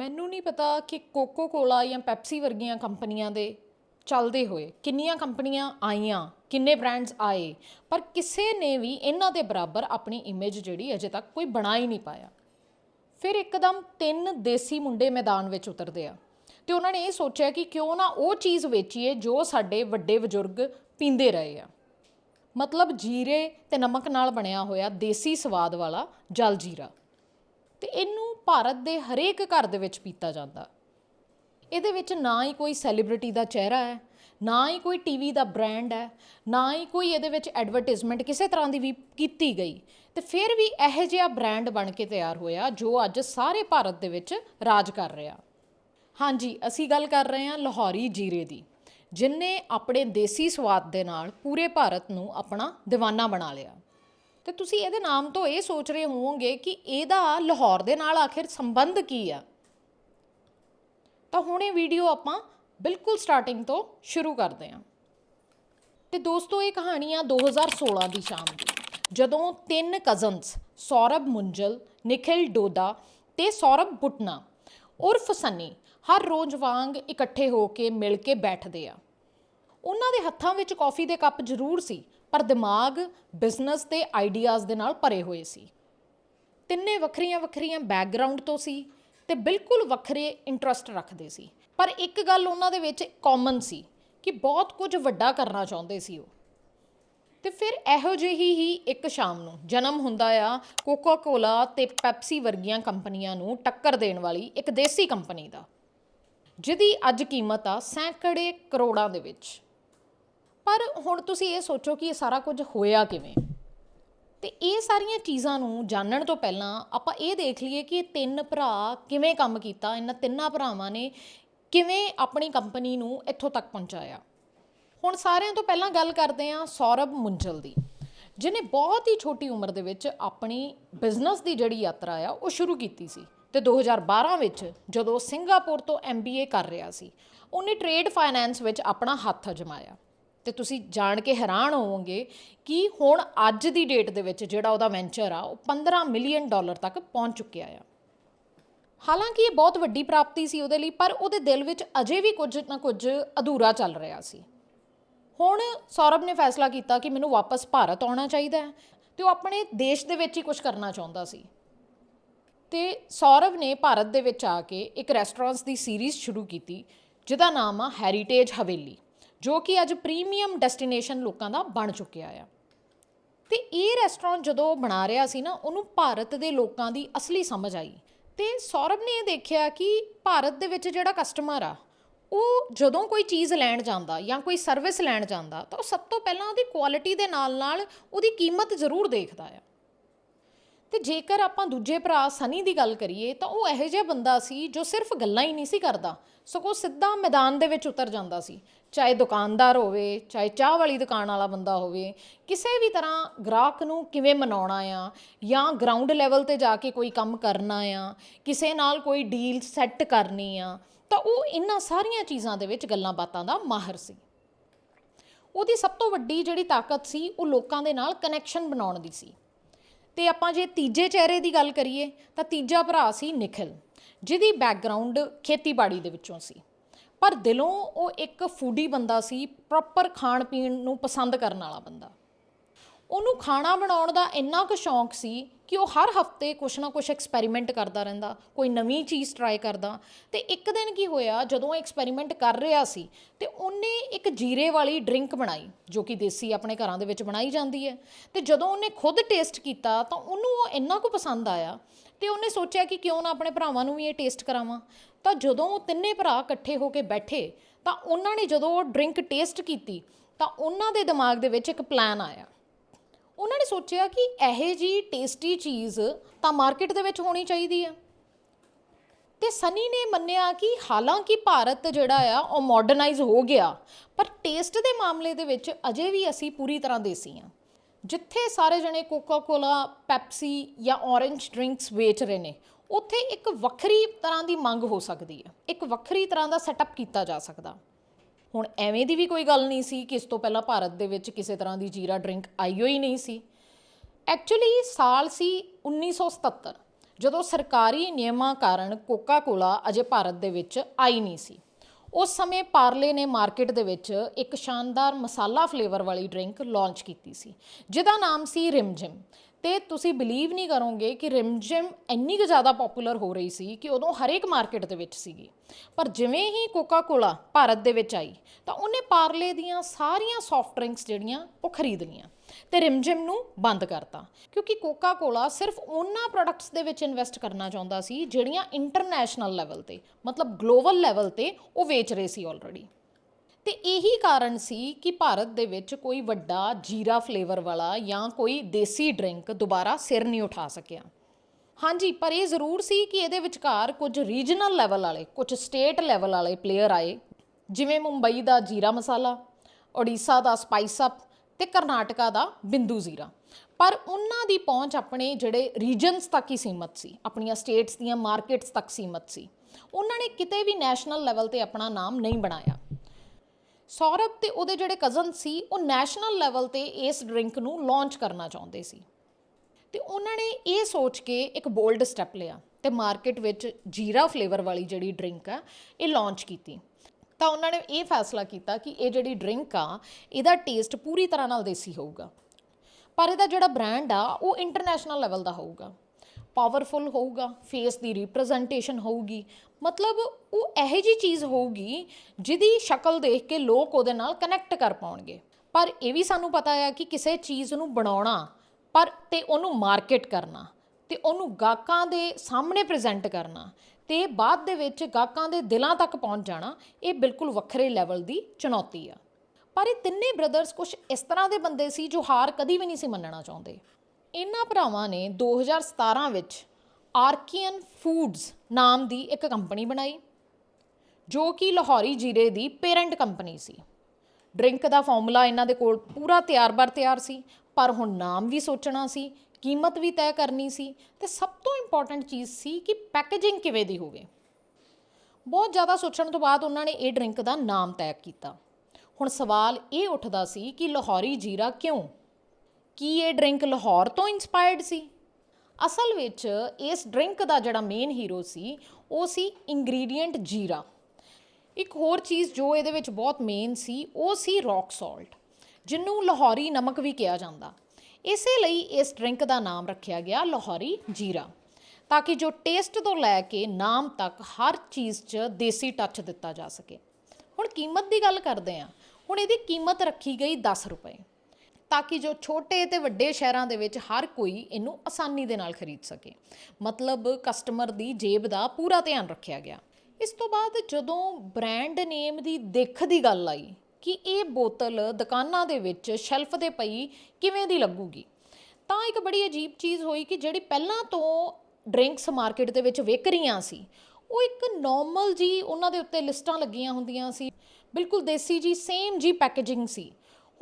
ਮੈਨੂੰ ਨਹੀਂ ਪਤਾ ਕਿ ਕੋਕੋ ਕੋਲਾ ਜਾਂ ਪੈਪਸੀ ਵਰਗੀਆਂ ਕੰਪਨੀਆਂ ਦੇ ਚੱਲਦੇ ਹੋਏ ਕਿੰਨੀਆਂ ਕੰਪਨੀਆਂ ਆਈਆਂ, ਕਿੰਨੇ ਬ੍ਰਾਂਡਸ ਆਏ, ਪਰ ਕਿਸੇ ਨੇ ਵੀ ਇਹਨਾਂ ਦੇ ਬਰਾਬਰ ਆਪਣੀ ਇਮੇਜ ਜਿਹੜੀ ਅਜੇ ਤੱਕ ਕੋਈ ਬਣਾ ਹੀ ਨਹੀਂ ਪਾਇਆ। ਫਿਰ ਇੱਕਦਮ ਤਿੰਨ ਦੇਸੀ ਮੁੰਡੇ ਮੈਦਾਨ ਵਿੱਚ ਉਤਰਦੇ ਆ ਤੇ ਉਹਨਾਂ ਨੇ ਇਹ ਸੋਚਿਆ ਕਿ ਕਿਉਂ ਨਾ ਉਹ ਚੀਜ਼ ਵੇਚੀਏ ਜੋ ਸਾਡੇ ਵੱਡੇ ਬਜ਼ੁਰਗ ਪੀਂਦੇ ਰਹੇ ਆ। ਮਤਲਬ ਜੀਰੇ ਤੇ ਨਮਕ ਨਾਲ ਬਣਿਆ ਹੋਇਆ ਦੇਸੀ ਸਵਾਦ ਵਾਲਾ ਜਲ ਜੀਰਾ। ਤੇ ਇਹਨੂੰ ਭਾਰਤ ਦੇ ਹਰੇਕ ਘਰ ਦੇ ਵਿੱਚ ਪੀਤਾ ਜਾਂਦਾ। ਇਹਦੇ ਵਿੱਚ ਨਾ ਹੀ ਕੋਈ ਸੈਲੀਬ੍ਰਿਟੀ ਦਾ ਚਿਹਰਾ ਹੈ, ਨਾ ਹੀ ਕੋਈ ਟੀਵੀ ਦਾ ਬ੍ਰਾਂਡ ਹੈ, ਨਾ ਹੀ ਕੋਈ ਇਹਦੇ ਵਿੱਚ ਐਡਵਰਟਾਈਜ਼ਮੈਂਟ ਕਿਸੇ ਤਰ੍ਹਾਂ ਦੀ ਵੀ ਕੀਤੀ ਗਈ। ਤੇ ਫਿਰ ਵੀ ਇਹੋ ਜਿਹਾ ਬ੍ਰਾਂਡ ਬਣ ਕੇ ਤਿਆਰ ਹੋਇਆ ਜੋ ਅੱਜ ਸਾਰੇ ਭਾਰਤ ਦੇ ਵਿੱਚ ਰਾਜ ਕਰ ਰਿਹਾ। ਹਾਂਜੀ, ਅਸੀਂ ਗੱਲ ਕਰ ਰਹੇ ਹਾਂ ਲਾਹੌਰੀ ਜੀਰੇ ਦੀ ਜਿਨਨੇ ਆਪਣੇ ਦੇਸੀ ਸਵਾਦ ਦੇ ਨਾਲ ਪੂਰੇ ਭਾਰਤ ਨੂੰ ਆਪਣਾ دیਵਾਨਾ ਬਣਾ ਲਿਆ। ਤੇ ਤੁਸੀਂ ਇਹਦੇ ਨਾਮ ਤੋਂ ਇਹ ਸੋਚ ਰਹੇ ਹੋਵੋਗੇ ਕਿ ਇਹਦਾ ਲਾਹੌਰ ਦੇ ਨਾਲ ਆਖਿਰ ਸੰਬੰਧ ਕੀ ਆ? ਤਾਂ ਹੁਣ ਇਹ ਵੀਡੀਓ ਆਪਾਂ ਬਿਲਕੁਲ ਸਟਾਰਟਿੰਗ ਤੋਂ ਸ਼ੁਰੂ ਕਰਦੇ ਹਾਂ। ਤੇ ਦੋਸਤੋ, ਇਹ ਕਹਾਣੀ ਆ 2016 ਦੀ ਸ਼ਾਮ ਦੀ। ਜਦੋਂ ਤਿੰਨ ਕਜ਼ਨਸ ਸੌਰਭ ਮੁੰਜਲ, ਨikhil ਡੋਦਾ ਤੇ ਸੌਰਭ ਬੁਟਨਾ ਉਰਫ ਸਨੀ, ਹਰ ਰੋਜ਼ ਵਾਂਗ ਇਕੱਠੇ ਹੋ ਕੇ ਮਿਲ ਕੇ ਬੈਠਦੇ ਆ। ਉਹਨਾਂ ਦੇ ਹੱਥਾਂ ਵਿੱਚ ਕਾਫੀ ਦੇ ਕੱਪ ਜ਼ਰੂਰ ਸੀ ਪਰ ਦਿਮਾਗ ਬਿਜ਼ਨਸ ਤੇ ਆਈਡੀਆਜ਼ ਦੇ ਨਾਲ ਭਰੇ ਹੋਏ ਸੀ। ਤਿੰਨੇ ਵੱਖਰੀਆਂ ਵੱਖਰੀਆਂ ਬੈਕਗ੍ਰਾਉਂਡ ਤੋਂ ਸੀ ਤੇ ਬਿਲਕੁਲ ਵੱਖਰੇ ਇੰਟਰਸਟ ਰੱਖਦੇ ਸੀ। ਪਰ ਇੱਕ ਗੱਲ ਉਹਨਾਂ ਦੇ ਵਿੱਚ ਕਾਮਨ ਸੀ ਕਿ ਬਹੁਤ ਕੁਝ ਵੱਡਾ ਕਰਨਾ ਚਾਹੁੰਦੇ ਸੀ ਉਹ। ਤੇ ਫਿਰ ਇਹੋ ਜਿਹੀ ਹੀ ਇੱਕ ਸ਼ਾਮ ਨੂੰ ਜਨਮ ਹੁੰਦਾ ਆ ਕੋਕਾ ਕੋਲਾ ਤੇ ਪੈਪਸੀ ਵਰਗੀਆਂ ਕੰਪਨੀਆਂ ਨੂੰ ਟੱਕਰ ਦੇਣ ਵਾਲੀ ਇੱਕ ਦੇਸੀ ਕੰਪਨੀ ਦਾ, ਜਿਹਦੀ ਅੱਜ ਕੀਮਤ ਆ ਸੈਂਕੜੇ ਕਰੋੜਾਂ ਦੇ ਵਿੱਚ। ਪਰ ਹੁਣ ਤੁਸੀਂ ਇਹ ਸੋਚੋ ਕਿ ਇਹ ਸਾਰਾ ਕੁਝ ਹੋਇਆ ਕਿਵੇਂ? ਤੇ ਇਹ ਸਾਰੀਆਂ ਚੀਜ਼ਾਂ ਨੂੰ ਜਾਣਨ ਤੋਂ ਪਹਿਲਾਂ ਆਪਾਂ ਇਹ ਦੇਖ ਲਈਏ ਕਿ ਤਿੰਨ ਭਰਾ ਕਿਵੇਂ ਕੰਮ ਕੀਤਾ, ਇਹਨਾਂ ਤਿੰਨਾਂ ਭਰਾਵਾਂ ਨੇ ਕਿਵੇਂ ਆਪਣੀ ਕੰਪਨੀ ਨੂੰ ਇੱਥੋਂ ਤੱਕ ਪਹੁੰਚਾਇਆ। ਹੁਣ ਸਾਰਿਆਂ ਤੋਂ ਪਹਿਲਾਂ ਗੱਲ ਕਰਦੇ ਹਾਂ ਸੌਰਭ ਮੁੰਜਲ ਦੀ ਜਿਨੇ ਬਹੁਤ ਹੀ ਛੋਟੀ ਉਮਰ ਦੇ ਵਿੱਚ ਆਪਣੀ ਬਿਜ਼ਨਸ ਦੀ ਜਿਹੜੀ ਯਾਤਰਾ ਆ, ਉਹ ਸ਼ੁਰੂ ਕੀਤੀ ਸੀ ਤੇ 2012 ਵਿੱਚ ਜਦੋਂ ਸਿੰਗਾਪੁਰ ਤੋਂ MBA ਕਰ ਰਿਹਾ ਸੀ, ਉਹਨੇ ਟ੍ਰੇਡ ਫਾਈਨੈਂਸ ਵਿੱਚ ਆਪਣਾ ਹੱਥ ਅਜਮਾਇਆ। ਤੇ ਤੁਸੀਂ ਜਾਣ ਕੇ ਹੈਰਾਨ ਹੋਵੋਗੇ ਕਿ ਹੁਣ ਅੱਜ ਦੀ ਡੇਟ ਦੇ ਵਿੱਚ ਜਿਹੜਾ ਉਹਦਾ ਵੈਂਚਰ ਆ, ਉਹ 15 ਮਿਲੀਅਨ ਡਾਲਰ ਤੱਕ ਪਹੁੰਚ ਚੁੱਕਿਆ ਆ। ਹਾਲਾਂਕਿ ਇਹ ਬਹੁਤ ਵੱਡੀ ਪ੍ਰਾਪਤੀ ਸੀ ਉਹਦੇ ਲਈ, ਪਰ ਉਹਦੇ ਦਿਲ ਵਿੱਚ ਅਜੇ ਵੀ ਕੁਝ ਨਾ ਕੁਝ ਅਧੂਰਾ ਚੱਲ ਰਿਹਾ ਸੀ। ਹੁਣ ਸੌਰਭ ਨੇ ਫੈਸਲਾ ਕੀਤਾ ਕਿ ਮੈਨੂੰ ਵਾਪਸ ਭਾਰਤ ਆਉਣਾ ਚਾਹੀਦਾ ਹੈ ਤੇ ਉਹ ਆਪਣੇ ਦੇਸ਼ ਦੇ ਵਿੱਚ ਹੀ ਕੁਝ ਕਰਨਾ ਚਾਹੁੰਦਾ ਸੀ। ਤੇ ਸੌਰਵ ਨੇ ਭਾਰਤ ਦੇ ਵਿੱਚ ਆ ਕੇ ਇੱਕ ਰੈਸਟੋਰੈਂਟਸ ਦੀ ਸੀਰੀਜ਼ ਸ਼ੁਰੂ ਕੀਤੀ, ਜਿਹਦਾ ਨਾਮ ਆ ਹੈਰੀਟੇਜ ਹਵੇਲੀ ਜੋ ਕਿ ਅੱਜ ਪ੍ਰੀਮੀਅਮ ਡੈਸਟੀਨੇਸ਼ਨ ਲੋਕਾਂ ਦਾ ਬਣ ਚੁੱਕਿਆ ਆ। ਤੇ ਇਹ ਰੈਸਟੋਰੈਂਟ ਜਦੋਂ ਬਣਾ ਰਿਹਾ ਸੀ ਨਾ, ਉਹਨੂੰ ਭਾਰਤ ਦੇ ਲੋਕਾਂ ਦੀ ਅਸਲੀ ਸਮਝ ਆਈ। ਤੇ ਸੌਰਭ ਨੇ ਇਹ ਦੇਖਿਆ ਕਿ ਭਾਰਤ ਦੇ ਵਿੱਚ ਜਿਹੜਾ ਕਸਟਮਰ ਆ, ਉਹ ਜਦੋਂ ਕੋਈ ਚੀਜ਼ ਲੈਣ ਜਾਂਦਾ ਜਾਂ ਕੋਈ ਸਰਵਿਸ ਲੈਣ ਜਾਂਦਾ, ਤਾਂ ਉਹ ਸਭ ਤੋਂ ਪਹਿਲਾਂ ਉਹਦੀ ਕੁਆਲਿਟੀ ਦੇ ਨਾਲ ਨਾਲ ਉਹਦੀ ਕੀਮਤ ਜ਼ਰੂਰ ਦੇਖਦਾ ਆ। ਤੇ ਜੇਕਰ ਆਪਾਂ ਦੂਜੇ ਭਰਾ ਸਨੀ ਦੀ ਗੱਲ ਕਰੀਏ, ਤਾਂ ਉਹ ਇਹੋ ਜਿਹਾ ਬੰਦਾ ਸੀ ਜੋ ਸਿਰਫ ਗੱਲਾਂ ਹੀ ਨਹੀਂ ਸੀ ਕਰਦਾ। ਸਗੋਂ ਸਿੱਧਾ ਮੈਦਾਨ ਦੇ ਵਿੱਚ ਉਤਰ ਜਾਂਦਾ ਸੀ। ਚਾਹੇ ਦੁਕਾਨਦਾਰ ਹੋਵੇ, ਚਾਹੇ ਚਾਹ ਵਾਲੀ ਦੁਕਾਨ ਵਾਲਾ ਬੰਦਾ ਹੋਵੇ, ਕਿਸੇ ਵੀ ਤਰ੍ਹਾਂ ਗ੍ਰਾਹਕ ਨੂੰ ਕਿਵੇਂ ਮਨਾਉਣਾ ਆ, ਜਾਂ ਗਰਾਊਂਡ ਲੈਵਲ ਤੇ ਜਾ ਕੇ ਕੋਈ ਕੰਮ ਕਰਨਾ ਆ, ਕਿਸੇ ਨਾਲ ਕੋਈ ਡੀਲ ਸੈੱਟ ਕਰਨੀ ਆ, ਤਾਂ ਉਹ ਇਹਨਾਂ ਸਾਰੀਆਂ ਚੀਜ਼ਾਂ ਦੇ ਵਿੱਚ ਗੱਲਾਂ ਬਾਤਾਂ ਦਾ ਮਾਹਰ ਸੀ। ਉਹਦੀ ਸਭ ਤੋਂ ਵੱਡੀ ਜਿਹੜੀ ਤਾਕਤ ਸੀ, ਉਹ ਲੋਕਾਂ ਦੇ ਨਾਲ ਕਨੈਕਸ਼ਨ ਬਣਾਉਣ ਦੀ ਸੀ। ਤੇ ਆਪਾਂ ਜੇ ਤੀਜੇ ਚਿਹਰੇ ਦੀ ਗੱਲ ਕਰੀਏ, ਤਾਂ ਤੀਜਾ ਭਰਾ ਸੀ ਨikhil ਜਿਹਦੀ ਬੈਕਗ੍ਰਾਉਂਡ ਖੇਤੀਬਾੜੀ ਦੇ ਵਿੱਚੋਂ ਸੀ। ਪਰ ਦਿਲੋਂ ਉਹ ਇੱਕ ਫੂਡੀ ਬੰਦਾ ਸੀ ਪ੍ਰੋਪਰ ਖਾਣ ਪੀਣ ਨੂੰ ਪਸੰਦ ਕਰਨ ਵਾਲਾ ਬੰਦਾ। ਉਹਨੂੰ ਖਾਣਾ ਬਣਾਉਣ ਦਾ ਇੰਨਾ ਕੁ ਸ਼ੌਂਕ ਸੀ ਕਿ ਉਹ ਹਰ ਹਫ਼ਤੇ ਕੁਛ ਨਾ ਕੁਛ ਐਕਸਪੈਰੀਮੈਂਟ ਕਰਦਾ ਰਹਿੰਦਾ, ਕੋਈ ਨਵੀਂ ਚੀਜ਼ ਟਰਾਈ ਕਰਦਾ। ਤੇ ਇੱਕ ਦਿਨ ਕੀ ਹੋਇਆ, ਜਦੋਂ ਐਕਸਪੈਰੀਮੈਂਟ ਕਰ ਰਿਹਾ ਸੀ, ਤੇ ਉਹਨੇ ਇੱਕ ਜੀਰੇ ਵਾਲੀ ਡਰਿੰਕ ਬਣਾਈ, ਜੋ ਕਿ ਦੇਸੀ ਆਪਣੇ ਘਰਾਂ ਦੇ ਵਿੱਚ ਬਣਾਈ ਜਾਂਦੀ ਹੈ। ਤੇ ਜਦੋਂ ਉਹਨੇ ਖੁਦ ਟੇਸਟ ਕੀਤਾ, ਤਾਂ ਉਹਨੂੰ ਉਹ ਇੰਨਾ ਕੁ ਪਸੰਦ ਆਇਆ, ਤੇ ਉਹਨੇ ਸੋਚਿਆ ਕਿ ਕਿਉਂ ਨਾ ਆਪਣੇ ਭਰਾਵਾਂ ਨੂੰ ਵੀ ਇਹ ਟੇਸਟ ਕਰਾਵਾਂ। ਤਾਂ ਜਦੋਂ ਉਹ ਤਿੰਨੇ ਭਰਾ ਇਕੱਠੇ ਹੋ ਕੇ ਬੈਠੇ, ਤਾਂ ਉਹਨਾਂ ਨੇ ਜਦੋਂ ਉਹ ਡਰਿੰਕ ਟੇਸਟ ਕੀਤੀ, ਤਾਂ ਉਹਨਾਂ ਦੇ ਦਿਮਾਗ ਦੇ ਵਿੱਚ ਇੱਕ ਪਲਾਨ ਆਇਆ। ਉਹਨਾਂ ਨੇ ਸੋਚਿਆ ਕਿ ਇਹੋ ਜੀ ਟੇਸਟੀ ਚੀਜ਼ ਤਾਂ ਮਾਰਕੀਟ ਦੇ ਵਿੱਚ ਹੋਣੀ ਚਾਹੀਦੀ ਹੈ ਤੇ ਸਨੀ ਨੇ ਮੰਨਿਆ ਕਿ ਹਾਲਾਂਕਿ ਭਾਰਤ ਜਿਹੜਾ ਆ, ਉਹ ਮਾਡਰਨਾਈਜ਼ ਹੋ ਗਿਆ, ਪਰ ਟੇਸਟ ਦੇ ਮਾਮਲੇ ਦੇ ਵਿੱਚ ਅਜੇ ਵੀ ਅਸੀਂ ਪੂਰੀ ਤਰ੍ਹਾਂ ਦੇਸੀ ਆ। ਜਿੱਥੇ ਸਾਰੇ ਜਣੇ ਕੋਕਾ ਕੋਲਾ ਪੈਪਸੀ ਜਾਂ ਔਰੇਂਜ ਡਰਿੰਕਸ ਵੇਚ ਰਹੇ ਨੇ, ਉੱਥੇ ਇੱਕ ਵੱਖਰੀ ਤਰ੍ਹਾਂ ਦੀ ਮੰਗ ਹੋ ਸਕਦੀ ਹੈ ਇੱਕ ਵੱਖਰੀ ਤਰ੍ਹਾਂ ਦਾ ਸੈਟਅਪ ਕੀਤਾ ਜਾ ਸਕਦਾ। ਹੁਣ ਐਵੇਂ ਦੀ ਵੀ ਕੋਈ ਗੱਲ ਨਹੀਂ ਸੀ ਕਿ ਇਸ ਤੋਂ ਪਹਿਲਾਂ ਭਾਰਤ ਦੇ ਵਿੱਚ ਕਿਸੇ ਤਰ੍ਹਾਂ ਦੀ ਜੀਰਾ ਡਰਿੰਕ ਆਈਓ ਹੀ ਨਹੀਂ ਸੀ। ਐਕਚੁਅਲੀ ਸਾਲ ਸੀ 1977 ਜਦੋਂ ਸਰਕਾਰੀ ਨਿਯਮਾਂ ਕਾਰਨ ਕੋਕਾ-ਕੋਲਾ ਅਜੇ ਭਾਰਤ ਦੇ ਵਿੱਚ ਆਈ ਨਹੀਂ ਸੀ। ਉਸ ਸਮੇਂ ਪਾਰਲੇ ਨੇ ਮਾਰਕੀਟ ਦੇ ਵਿੱਚ ਇੱਕ ਸ਼ਾਨਦਾਰ ਮਸਾਲਾ ਫਲੇਵਰ ਵਾਲੀ ਡਰਿੰਕ ਲਾਂਚ ਕੀਤੀ ਸੀ, ਜਿਹਦਾ ਨਾਮ ਸੀ ਰਿਮਜਿਮ ਤੇ ਤੁਸੀਂ ਬਿਲੀਵ ਨਹੀਂ ਕਰੋਗੇ ਕਿ ਰਿਮਜਿਮ ਇੰਨੀ ਕੁ ਜ਼ਿਆਦਾ ਪਪੂਲਰ ਹੋ ਰਹੀ ਸੀ ਕਿ ਉਦੋਂ ਹਰੇਕ ਮਾਰਕੀਟ ਦੇ ਵਿੱਚ ਸੀਗੀ। ਪਰ ਜਿਵੇਂ ਹੀ ਕੋਕਾ-ਕੋਲਾ ਭਾਰਤ ਦੇ ਵਿੱਚ ਆਈ, ਤਾਂ ਉਹਨੇ ਪਾਰਲੇ ਦੀਆਂ ਸਾਰੀਆਂ ਸੌਫਟ ਡਰਿੰਕਸ ਜਿਹੜੀਆਂ ਉਹ ਖਰੀਦ ਲਈਆਂ ਤੇ ਰਿਮਜਿਮ ਨੂੰ ਬੰਦ ਕਰਤਾ। ਕਿਉਂਕਿ ਕੋਕਾ-ਕੋਲਾ ਸਿਰਫ ਉਹਨਾਂ ਪ੍ਰੋਡਕਟਸ ਦੇ ਵਿੱਚ ਇਨਵੈਸਟ ਕਰਨਾ ਚਾਹੁੰਦਾ ਸੀ ਜਿਹੜੀਆਂ ਇੰਟਰਨੈਸ਼ਨਲ ਲੈਵਲ ਤੇ, ਮਤਲਬ ਗਲੋਬਲ ਲੈਵਲ ਤੇ ਉਹ ਵੇਚ ਰਹੇ ਸੀ ਆਲਰੇਡੀ ਤੇ ਇਹੀ ਕਾਰਨ ਸੀ ਕਿ ਭਾਰਤ ਦੇ ਵਿੱਚ ਕੋਈ ਵੱਡਾ ਜੀਰਾ ਫਲੇਵਰ ਵਾਲਾ ਜਾਂ ਕੋਈ ਦੇਸੀ ਡਰਿੰਕ ਦੁਬਾਰਾ ਸਿਰ ਨਹੀਂ ਉਠਾ ਸਕਿਆ। ਹਾਂਜੀ, ਪਰ ਇਹ ਜ਼ਰੂਰ ਸੀ ਕਿ ਇਹਦੇ ਵਿਚਕਾਰ ਕੁਝ ਰੀਜਨਲ ਲੈਵਲ ਵਾਲੇ, ਕੁਝ ਸਟੇਟ ਲੈਵਲ ਵਾਲੇ ਪਲੇਅਰ ਆਏ, ਜਿਵੇਂ ਮੁੰਬਈ ਦਾ ਜੀਰਾ ਮਸਾਲਾ ਓਡੀਸ਼ਾ ਦਾ ਸਪਾਈਸ ਅਪ ਤੇ ਕਰਨਾਟਕਾ ਦਾ ਬਿੰਦੂ ਜ਼ੀਰਾ। ਪਰ ਉਹਨਾਂ ਦੀ ਪਹੁੰਚ ਆਪਣੇ ਜਿਹੜੇ ਰੀਜਨਸ ਤੱਕ ਹੀ ਸੀਮਤ ਸੀ, ਆਪਣੀਆਂ ਸਟੇਟਸ ਦੀਆਂ ਮਾਰਕੀਟਸ ਤੱਕ ਸੀਮਤ ਸੀ। ਉਹਨਾਂ ਨੇ ਕਿਤੇ ਵੀ ਨੈਸ਼ਨਲ ਲੈਵਲ ਤੇ ਆਪਣਾ ਨਾਮ ਨਹੀਂ ਬਣਾਇਆ। ਸੌਰਭ ਤੇ ਉਹਦੇ ਜਿਹੜੇ ਕਜ਼ਨ ਸੀ, ਉਹ ਨੈਸ਼ਨਲ ਲੈਵਲ ਤੇ ਇਸ ਡਰਿੰਕ ਨੂੰ ਲਾਂਚ ਕਰਨਾ ਚਾਹੁੰਦੇ ਸੀ। ਤੇ ਉਹਨਾਂ ਨੇ ਇਹ ਸੋਚ ਕੇ ਇੱਕ ਬੋਲਡ ਸਟੈਪ ਲਿਆ ਤੇ ਮਾਰਕੀਟ ਵਿੱਚ ਜੀਰਾ ਫਲੇਵਰ ਵਾਲੀ ਜਿਹੜੀ ਡਰਿੰਕ ਆ, ਇਹ ਲਾਂਚ ਕੀਤੀ। ਤਾਂ ਉਹਨਾਂ ਨੇ ਇਹ ਫੈਸਲਾ ਕੀਤਾ ਕਿ ਇਹ ਜਿਹੜੀ ਡਰਿੰਕ ਆ, ਇਹਦਾ ਟੇਸਟ ਪੂਰੀ ਤਰ੍ਹਾਂ ਨਾਲ ਦੇਸੀ ਹੋਊਗਾ। ਪਰ ਇਹਦਾ ਜਿਹੜਾ ਬ੍ਰਾਂਡ ਆ, ਉਹ ਇੰਟਰਨੈਸ਼ਨਲ ਲੈਵਲ ਦਾ ਹੋਊਗਾ। ਪਾਵਰਫੁਲ ਹੋਊਗਾ ਫੇਸ ਦੀ ਰਿਪਰੈਜ਼ੈਂਟੇਸ਼ਨ ਹੋਊਗੀ। ਮਤਲਬ ਉਹ ਇਹੋ ਜੀ ਚੀਜ਼ ਹੋਊਗੀ ਜਿਹਦੀ ਸ਼ਕਲ ਦੇਖ ਕੇ ਲੋਕ ਉਹਦੇ ਨਾਲ ਕਨੈਕਟ ਕਰ ਪਾਉਣਗੇ। ਪਰ ਇਹ ਵੀ ਸਾਨੂੰ ਪਤਾ ਹੈ ਕਿ ਕਿਸੇ ਚੀਜ਼ ਨੂੰ ਬਣਾਉਣਾ, ਪਰ ਤੇ ਉਹਨੂੰ ਮਾਰਕੀਟ ਕਰਨਾ, ਤੇ ਉਹਨੂੰ ਗਾਹਕਾਂ ਦੇ ਸਾਹਮਣੇ ਪ੍ਰੈਜ਼ੈਂਟ ਕਰਨਾ, ਤੇ ਬਾਅਦ ਦੇ ਵਿੱਚ ਗਾਹਕਾਂ ਦੇ ਦਿਲਾਂ ਤੱਕ ਪਹੁੰਚ ਜਾਣਾ, ਇਹ ਬਿਲਕੁਲ ਵੱਖਰੇ ਲੈਵਲ ਦੀ ਚੁਣੌਤੀ ਆ। ਪਰ ਇਹ ਤਿੰਨੇ ਬ੍ਰਦਰਸ ਕੁਝ ਇਸ ਤਰ੍ਹਾਂ ਦੇ ਬੰਦੇ ਸੀ ਜੋ ਹਾਰ ਕਦੀ ਵੀ ਨਹੀਂ ਸੀ ਮੰਨਣਾ ਚਾਹੁੰਦੇ। ਇਹਨਾਂ ਭਰਾਵਾਂ ਨੇ 2017 ਵਿੱਚ ਆਰਕੀਅਨ ਫੂਡਸ ਨਾਮ ਦੀ ਇੱਕ ਕੰਪਨੀ ਬਣਾਈ, ਜੋ ਕਿ ਲਾਹੌਰੀ ਜੀਰੇ ਦੀ ਪੇਰੈਂਟ ਕੰਪਨੀ ਸੀ। ਡਰਿੰਕ ਦਾ ਫਾਰਮੂਲਾ ਇਹਨਾਂ ਦੇ ਕੋਲ ਪੂਰਾ ਤਿਆਰ-ਬਰ ਤਿਆਰ ਸੀ, ਪਰ ਹੁਣ ਨਾਮ ਵੀ ਸੋਚਣਾ ਸੀ, ਕੀਮਤ ਵੀ ਤੈਅ ਕਰਨੀ ਸੀ ਤੇ ਸਭ ਤੋਂ ਇੰਪੋਰਟੈਂਟ ਚੀਜ਼ ਸੀ ਕਿ ਪੈਕੇਜਿੰਗ ਕਿਵੇਂ ਦੀ ਹੋਵੇ। ਬਹੁਤ ਜ਼ਿਆਦਾ ਸੋਚਣ ਤੋਂ ਬਾਅਦ ਉਹਨਾਂ ਨੇ ਇਹ ਡਰਿੰਕ ਦਾ ਨਾਮ ਤੈਅ ਕੀਤਾ। ਹੁਣ ਸਵਾਲ ਇਹ ਉੱਠਦਾ ਸੀ ਕਿ ਲਾਹੌਰੀ ਜੀਰਾ ਕਿਉਂ ਕੀ ਇਹ ਡਰਿੰਕ ਲਾਹੌਰ ਤੋਂ ਇਨਸਪਾਇਰਡ ਸੀ? ਅਸਲ ਵਿੱਚ ਇਸ ਡਰਿੰਕ ਦਾ ਜਿਹੜਾ ਮੇਨ ਹੀਰੋ ਸੀ, ਉਹ ਸੀ ਇੰਗਰੀਡੀਐਂਟ ਜੀਰਾ। ਇੱਕ ਹੋਰ ਚੀਜ਼ ਜੋ ਇਹਦੇ ਵਿੱਚ ਬਹੁਤ ਮੇਨ ਸੀ, ਉਹ ਸੀ ਰੌਕ ਸਾਲਟ ਜਿਹਨੂੰ ਲਾਹੌਰੀ ਨਮਕ ਵੀ ਕਿਹਾ ਜਾਂਦਾ। ਇਸੇ ਲਈ ਇਸ ਡਰਿੰਕ ਦਾ ਨਾਮ ਰੱਖਿਆ ਗਿਆ ਲਾਹੌਰੀ ਜੀਰਾ, ਤਾਂ ਕਿ ਜੋ ਟੇਸਟ ਤੋਂ ਲੈ ਕੇ ਨਾਮ ਤੱਕ ਹਰ ਚੀਜ਼ 'ਚ ਦੇਸੀ ਟੱਚ ਦਿੱਤਾ ਜਾ ਸਕੇ। ਹੁਣ ਕੀਮਤ ਦੀ ਗੱਲ ਕਰਦੇ ਹਾਂ। ਹੁਣ ਇਹਦੀ ਕੀਮਤ ਰੱਖੀ ਗਈ 10 ਰੁਪਏ। ਤਾਂ ਕਿ ਜੋ ਛੋਟੇ ਤੇ ਵੱਡੇ ਸ਼ਹਿਰਾਂ ਦੇ ਵਿੱਚ ਹਰ ਕੋਈ ਇਹਨੂੰ ਆਸਾਨੀ ਦੇ ਨਾਲ ਖਰੀਦ ਸਕੇ। ਮਤਲਬ ਕਸਟਮਰ ਦੀ ਜੇਬ ਦਾ ਪੂਰਾ ਧਿਆਨ ਰੱਖਿਆ ਗਿਆ। ਇਸ ਤੋਂ ਬਾਅਦ ਜਦੋਂ ਬ੍ਰਾਂਡ ਨੇਮ ਦੀ ਦਿੱਖ ਦੀ ਗੱਲ ਆਈ ਕਿ ਇਹ ਬੋਤਲ ਦੁਕਾਨਾਂ ਦੇ ਵਿੱਚ ਸ਼ੈਲਫ ਤੇ ਪਈ ਕਿਵੇਂ ਦੀ ਲੱਗੂਗੀ, ਤਾਂ ਇੱਕ ਬੜੀ ਅਜੀਬ ਚੀਜ਼ ਹੋਈ ਕਿ ਜਿਹੜੀ ਪਹਿਲਾਂ ਤੋਂ ਡਰਿੰਕਸ ਮਾਰਕੀਟ ਦੇ ਵਿੱਚ ਵਿਕ ਰਹੀਆਂ ਸੀ, ਉਹ ਇੱਕ ਨਾਰਮਲ ਜੀ ਉਹਨਾਂ ਦੇ ਉੱਤੇ ਲਿਸਟਾਂ ਲੱਗੀਆਂ ਹੁੰਦੀਆਂ ਸੀ। ਬਿਲਕੁਲ ਦੇਸੀ ਜੀ ਸੇਮ ਜੀ ਪੈਕੇਜਿੰਗ ਸੀ।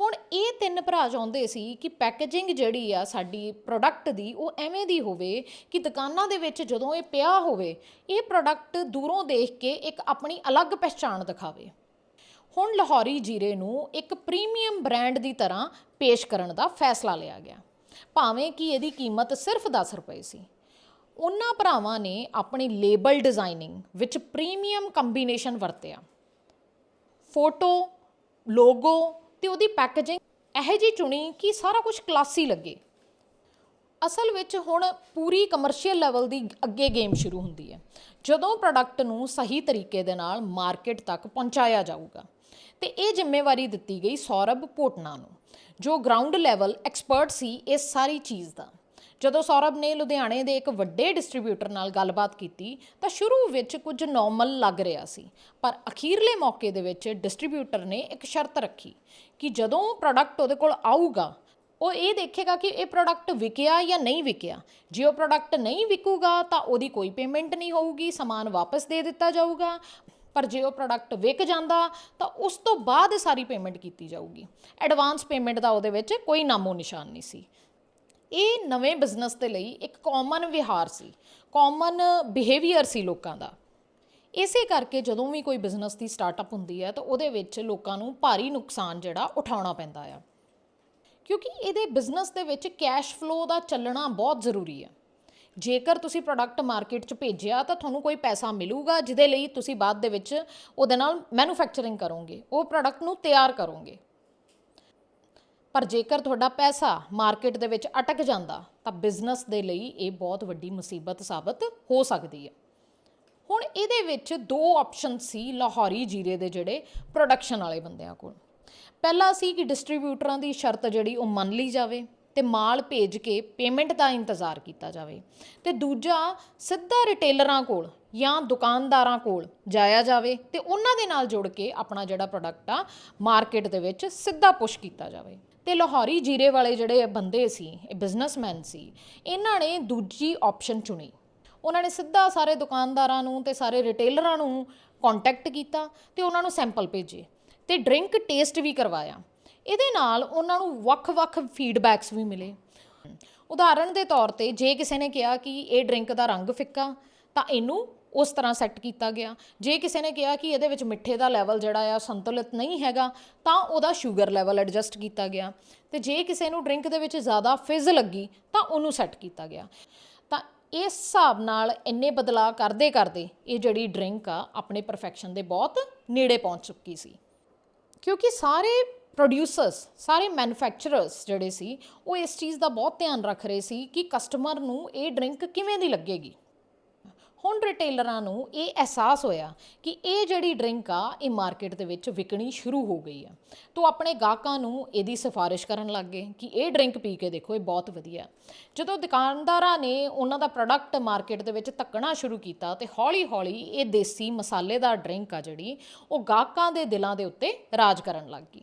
ਹੁਣ ਇਹ ਤਿੰਨ ਭਰਾ ਚਾਹੁੰਦੇ ਸੀ ਕਿ ਪੈਕੇਜਿੰਗ ਜਿਹੜੀ ਆ ਸਾਡੀ ਪ੍ਰੋਡਕਟ ਦੀ, ਉਹ ਐਵੇਂ ਦੀ ਹੋਵੇ ਕਿ ਦੁਕਾਨਾਂ ਦੇ ਵਿੱਚ ਜਦੋਂ ਇਹ ਪਿਆ ਹੋਵੇ, ਇਹ ਪ੍ਰੋਡਕਟ ਦੂਰੋਂ ਦੇਖ ਕੇ ਇੱਕ ਆਪਣੀ ਅਲੱਗ ਪਛਾਣ ਦਿਖਾਵੇ। ਹੁਣ ਲਾਹੌਰੀ ਜੀਰੇ ਨੂੰ ਇੱਕ ਪ੍ਰੀਮੀਅਮ ਬ੍ਰਾਂਡ ਦੀ ਤਰ੍ਹਾਂ ਪੇਸ਼ ਕਰਨ ਦਾ ਫੈਸਲਾ ਲਿਆ ਗਿਆ। ਭਾਵੇਂ ਕਿ ਇਹਦੀ ਕੀਮਤ ਸਿਰਫ 10 ਰੁਪਏ ਸੀ। ਉਹਨਾਂ ਭਰਾਵਾਂ ਨੇ ਆਪਣੀ ਲੇਬਲ ਡਿਜ਼ਾਈਨਿੰਗ ਵਿੱਚ ਪ੍ਰੀਮੀਅਮ ਕੰਬੀਨੇਸ਼ਨ ਵਰਤਿਆ। ਫੋਟੋ ਲੋਗੋ ਤੇ ਉਹਦੀ ਪੈਕੇਜਿੰਗ ਇਹੋ ਜਿਹੀ ਚੁਣੀ ਕਿ ਸਾਰਾ ਕੁਝ ਕਲਾਸੀ ਲੱਗੇ। ਅਸਲ ਵਿੱਚ ਹੁਣ ਪੂਰੀ ਕਮਰਸ਼ੀਅਲ ਲੈਵਲ ਦੀ ਅੱਗੇ ਗੇਮ ਸ਼ੁਰੂ ਹੁੰਦੀ ਹੈ। ਜਦੋਂ ਪ੍ਰੋਡਕਟ ਨੂੰ ਸਹੀ ਤਰੀਕੇ ਦੇ ਨਾਲ ਮਾਰਕੀਟ ਤੱਕ ਪਹੁੰਚਾਇਆ ਜਾਊਗਾ। ਤੇ ਇਹ ਜ਼ਿੰਮੇਵਾਰੀ ਦਿੱਤੀ ਗਈ ਸੌਰਭ ਪੋਟਨਾ ਨੂੰ, ਜੋ ਗਰਾਊਂਡ ਲੈਵਲ ਐਕਸਪਰਟ ਸੀ ਇਸ ਸਾਰੀ ਚੀਜ਼ ਦਾ। ਜਦੋਂ ਸੌਰਭ ਨੇ ਲੁਧਿਆਣੇ ਦੇ ਇੱਕ ਵੱਡੇ ਡਿਸਟ੍ਰੀਬਿਊਟਰ ਨਾਲ ਗੱਲਬਾਤ ਕੀਤੀ, ਤਾਂ ਸ਼ੁਰੂ ਵਿੱਚ ਕੁਝ ਨਾਰਮਲ ਲੱਗ ਰਿਹਾ ਸੀ। ਪਰ ਅਖੀਰਲੇ ਮੌਕੇ ਦੇ ਵਿੱਚ ਡਿਸਟ੍ਰੀਬਿਊਟਰ ਨੇ ਇੱਕ ਸ਼ਰਤ ਰੱਖੀ ਕਿ ਜਦੋਂ ਪ੍ਰੋਡਕਟ ਉਹਦੇ ਕੋਲ ਆਊਗਾ, ਉਹ ਇਹ ਦੇਖੇਗਾ ਕਿ ਇਹ ਪ੍ਰੋਡਕਟ ਵਿਕਿਆ ਜਾਂ ਨਹੀਂ ਵਿਕਿਆ। ਜੇ ਉਹ ਪ੍ਰੋਡਕਟ ਨਹੀਂ ਵਿਕੂਗਾ, ਤਾਂ ਉਹਦੀ ਕੋਈ ਪੇਮੈਂਟ ਨਹੀਂ ਹੋਊਗੀ, ਸਮਾਨ ਵਾਪਸ ਦੇ ਦਿੱਤਾ ਜਾਊਗਾ। ਪਰ ਜੇ ਉਹ ਪ੍ਰੋਡਕਟ ਵਿਕ ਜਾਂਦਾ, ਤਾਂ ਉਸ ਤੋਂ ਬਾਅਦ ਸਾਰੀ ਪੇਮੈਂਟ ਕੀਤੀ ਜਾਊਗੀ। ਐਡਵਾਂਸ ਪੇਮੈਂਟ ਦਾ ਉਹਦੇ ਵਿੱਚ ਕੋਈ ਨਾਮੋ ਨਿਸ਼ਾਨ ਨਹੀਂ ਸੀ। ਇਹ ਨਵੇਂ ਬਿਜ਼ਨਸ ਦੇ ਲਈ ਇੱਕ ਕਾਮਨ ਵਿਹਾਰ ਸੀ ਕਾਮਨ ਬਿਹੇਵੀਅਰ ਸੀ ਲੋਕਾਂ ਦਾ। ਇਸੇ ਕਰਕੇ ਜਦੋਂ ਵੀ ਕੋਈ ਬਿਜ਼ਨਸ ਦੀ ਸਟਾਰਟਅਪ ਹੁੰਦੀ ਹੈ, ਤਾਂ ਉਹਦੇ ਵਿੱਚ ਲੋਕਾਂ ਨੂੰ ਭਾਰੀ ਨੁਕਸਾਨ ਜਿਹੜਾ ਉਠਾਉਣਾ ਪੈਂਦਾ ਆ। ਕਿਉਂਕਿ ਇਹਦੇ ਬਿਜ਼ਨਸ ਦੇ ਵਿੱਚ ਕੈਸ਼ ਫਲੋ ਦਾ ਚੱਲਣਾ ਬਹੁਤ ਜ਼ਰੂਰੀ ਹੈ ਜੇਕਰ ਤੁਸੀਂ ਪ੍ਰੋਡਕਟ ਮਾਰਕੀਟ 'ਚ ਭੇਜਿਆ, ਤਾਂ ਤੁਹਾਨੂੰ ਕੋਈ ਪੈਸਾ ਮਿਲੂਗਾ, ਜਿਹਦੇ ਲਈ ਤੁਸੀਂ ਬਾਅਦ ਦੇ ਵਿੱਚ ਉਹਦੇ ਨਾਲ ਮੈਨੂਫੈਕਚਰਿੰਗ ਕਰੋਗੇ, ਉਹ ਪ੍ਰੋਡਕਟ ਨੂੰ ਤਿਆਰ ਕਰੋਗੇ। ਪਰ ਜੇਕਰ ਤੁਹਾਡਾ ਪੈਸਾ ਮਾਰਕੀਟ ਦੇ ਵਿੱਚ ਅਟਕ ਜਾਂਦਾ, ਤਾਂ ਬਿਜ਼ਨਸ ਦੇ ਲਈ ਇਹ ਬਹੁਤ ਵੱਡੀ ਮੁਸੀਬਤ ਸਾਬਤ ਹੋ ਸਕਦੀ ਹੈ। ਹੁਣ ਇਹਦੇ ਵਿੱਚ ਦੋ ਆਪਸ਼ਨ ਸੀ ਲਾਹੌਰੀ ਜੀਰੇ ਦੇ ਜਿਹੜੇ ਪ੍ਰੋਡਕਸ਼ਨ ਵਾਲੇ ਬੰਦਿਆਂ ਕੋਲ। ਪਹਿਲਾ ਸੀ ਕਿ ਡਿਸਟ੍ਰੀਬਿਊਟਰਾਂ ਦੀ ਸ਼ਰਤ ਜਿਹੜੀ ਉਹ ਮੰਨ ਲਈ ਜਾਵੇ ਤੇ ਮਾਲ ਭੇਜ ਕੇ ਪੇਮੈਂਟ ਦਾ ਇੰਤਜ਼ਾਰ ਕੀਤਾ ਜਾਵੇ। ਤੇ ਦੂਜਾ ਸਿੱਧਾ ਰਿਟੇਲਰਾਂ ਕੋਲ ਜਾਂ ਦੁਕਾਨਦਾਰਾਂ ਕੋਲ ਜਾਇਆ ਜਾਵੇ ਤੇ ਉਹਨਾਂ ਦੇ ਨਾਲ ਜੁੜ ਕੇ ਆਪਣਾ ਜਿਹੜਾ ਪ੍ਰੋਡਕਟ ਆ ਮਾਰਕੀਟ ਦੇ ਵਿੱਚ ਸਿੱਧਾ ਪੁਸ਼ ਕੀਤਾ ਜਾਵੇ। ਤੇ ਲਾਹੌਰੀ ਜੀਰੇ ਵਾਲੇ ਜਿਹੜੇ ਬੰਦੇ ਸੀ, ਇਹ ਬਿਜ਼ਨਸਮੈਨ ਸੀ, ਇਹਨਾਂ ਨੇ ਦੂਜੀ ਆਪਸ਼ਨ ਚੁਣੀ। ਉਹਨਾਂ ਨੇ ਸਿੱਧਾ ਸਾਰੇ ਦੁਕਾਨਦਾਰਾਂ ਨੂੰ ਤੇ ਸਾਰੇ ਰਿਟੇਲਰਾਂ ਨੂੰ ਕੰਟੈਕਟ ਕੀਤਾ ਤੇ ਉਹਨਾਂ ਨੂੰ ਸੈਂਪਲ ਭੇਜੇ ਤੇ ਡਰਿੰਕ ਟੇਸਟ ਵੀ ਕਰਵਾਇਆ। ਇਹਦੇ ਨਾਲ ਉਹਨਾਂ ਨੂੰ ਵੱਖ-ਵੱਖ ਫੀਡਬੈਕਸ ਵੀ ਮਿਲੇ। ਉਦਾਹਰਣ ਦੇ ਤੌਰ ਤੇ ਜੇ ਕਿਸੇ ਨੇ ਕਿਹਾ ਕਿ ਇਹ ਡਰਿੰਕ ਦਾ ਰੰਗ ਫਿੱਕਾ, ਤਾਂ ਇਹਨੂੰ ਉਸ ਤਰ੍ਹਾਂ ਸੈੱਟ ਕੀਤਾ ਗਿਆ। ਜੇ ਕਿਸੇ ਨੇ ਕਿਹਾ ਕਿ ਇਹਦੇ ਵਿੱਚ ਮਿੱਠੇ ਦਾ ਲੈਵਲ ਜਿਹੜਾ ਆ ਸੰਤੁਲਿਤ ਨਹੀਂ ਹੈਗਾ, ਤਾਂ ਉਹਦਾ ਸ਼ੂਗਰ ਲੈਵਲ ਐਡਜਸਟ ਕੀਤਾ ਗਿਆ। ਤੇ ਜੇ ਕਿਸੇ ਨੂੰ ਡਰਿੰਕ ਦੇ ਵਿੱਚ ਜ਼ਿਆਦਾ ਫਿਜ਼ ਲੱਗੀ, ਤਾਂ ਉਹਨੂੰ ਸੈੱਟ ਕੀਤਾ ਗਿਆ। ਤਾਂ ਇਸ ਹਿਸਾਬ ਨਾਲ ਇੰਨੇ ਬਦਲਾਅ ਕਰਦੇ ਕਰਦੇ ਇਹ ਜਿਹੜੀ ਡਰਿੰਕ ਆ, ਆਪਣੇ ਪਰਫੈਕਸ਼ਨ ਦੇ ਬਹੁਤ ਨੇੜੇ ਪਹੁੰਚ ਚੁੱਕੀ ਸੀ। ਕਿਉਂਕਿ ਸਾਰੇ ਪ੍ਰੋਡਿਊਸਰਸ ਸਾਰੇ ਮੈਨੂਫੈਕਚਰਰਸ ਜਿਹੜੇ ਸੀ, ਉਹ ਇਸ ਚੀਜ਼ ਦਾ ਬਹੁਤ ਧਿਆਨ ਰੱਖ ਰਹੇ ਸੀ ਕਿ ਕਸਟਮਰ ਨੂੰ ਇਹ ਡਰਿੰਕ ਕਿਵੇਂ ਦੀ ਲੱਗੇਗੀ। ਹੁਣ ਰਿਟੇਲਰਾਂ ਨੂੰ ਇਹ ਅਹਿਸਾਸ ਹੋਇਆ ਕਿ ਇਹ ਜਿਹੜੀ ਡਰਿੰਕ ਆ, ਇਹ ਮਾਰਕੀਟ ਦੇ ਵਿੱਚ ਵਿਕਣੀ ਸ਼ੁਰੂ ਹੋ ਗਈ ਆ। ਤੋਂ ਆਪਣੇ ਗਾਹਕਾਂ ਨੂੰ ਇਹਦੀ ਸਿਫਾਰਿਸ਼ ਕਰਨ ਲੱਗ ਗਏ ਕਿ ਇਹ ਡਰਿੰਕ ਪੀ ਕੇ ਦੇਖੋ, ਇਹ ਬਹੁਤ ਵਧੀਆ। ਜਦੋਂ ਦੁਕਾਨਦਾਰਾਂ ਨੇ ਉਹਨਾਂ ਦਾ ਪ੍ਰੋਡਕਟ ਮਾਰਕੀਟ ਦੇ ਵਿੱਚ ਧੱਕਣਾ ਸ਼ੁਰੂ ਕੀਤਾ ਤੇ ਹੌਲੀ-ਹੌਲੀ ਇਹ ਦੇਸੀ ਮਸਾਲੇਦਾਰ ਡਰਿੰਕ ਆ ਜਿਹੜੀ, ਉਹ ਗਾਹਕਾਂ ਦੇ ਦਿਲਾਂ ਦੇ ਉੱਤੇ ਰਾਜ ਕਰਨ ਲੱਗ ਗਈ।